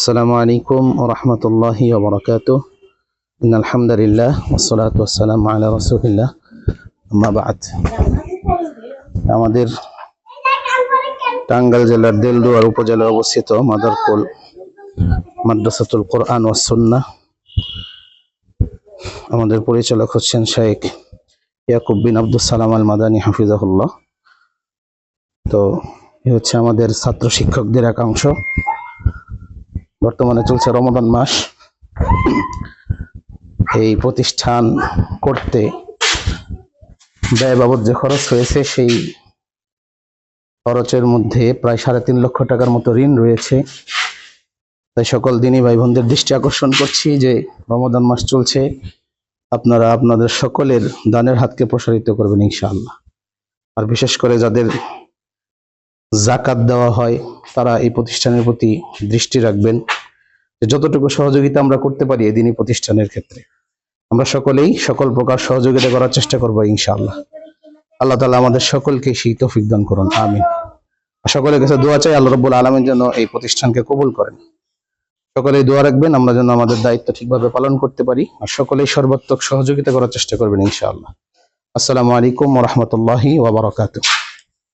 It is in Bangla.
আসসালামু আলাইকুম রহমতুল্লাহি ওবরাকাত ইন আলহামদুলিল্লাহ ওসলাত ওসালাম আল্লাহ রসুলিল্লাহ। মাবাদ আমাদের টাঙ্গাইল জেলার দেলদুয়ার উপজেলায় অবস্থিত মাদারকোল মাদ্রাসাতুল কোরআন ওয়াসুন্না আমাদের পরিচালক হচ্ছেন শাহেক ইয়াকুব বিন আব্দুল সালাম আল মাদানী হাফিজাহুল্লাহ। তো এ হচ্ছে আমাদের ছাত্র শিক্ষকদের একাংশ। বর্তমানে চলছে রমদান মাস। এই প্রতিষ্ঠান করতে ব্যয় বাবদ যে খরচ হয়েছে, সেই খরচের মধ্যে প্রায় সাড়ে তিন লক্ষ টাকার মতো ঋণ রয়েছে। তাই সকল দিনই ভাই বোনদের দৃষ্টি আকর্ষণ করছি যে রমদান মাস চলছে। আপনারা আপনাদের সকলের দানের হাতকে প্রসারিত করবেন ইনশাআল্লাহ। আর বিশেষ করে যাদের জাকাত দেওয়া হয়, তারা এই প্রতিষ্ঠানের প্রতি দৃষ্টি রাখবেন। যতটুকু সহযোগিতা আমরা করতে পারি এই দিনই প্রতিষ্ঠানের ক্ষেত্রে। আমরা সকলেই সকল প্রকার সহযোগিতা করার চেষ্টা করব ইনশাআল্লাহ। আল্লাহ তালা আমাদের সকলকে সেই তৌফিক দান করুন আর সকলের কাছে দোয়া চাই, আল্লাহ রব্বুল আলমের জন্য এই প্রতিষ্ঠানকে কবুল করেন। সকলেই দোয়া রাখবেন, আমরা যেন আমাদের দায়িত্ব ঠিকভাবে পালন করতে পারি, আর সকলেই সর্বাত্মক সহযোগিতা করার চেষ্টা করবেন ইনশাআল্লাহ। আসসালামু আলাইকুম রহমতুল্লাহি ওবরাকাতুহ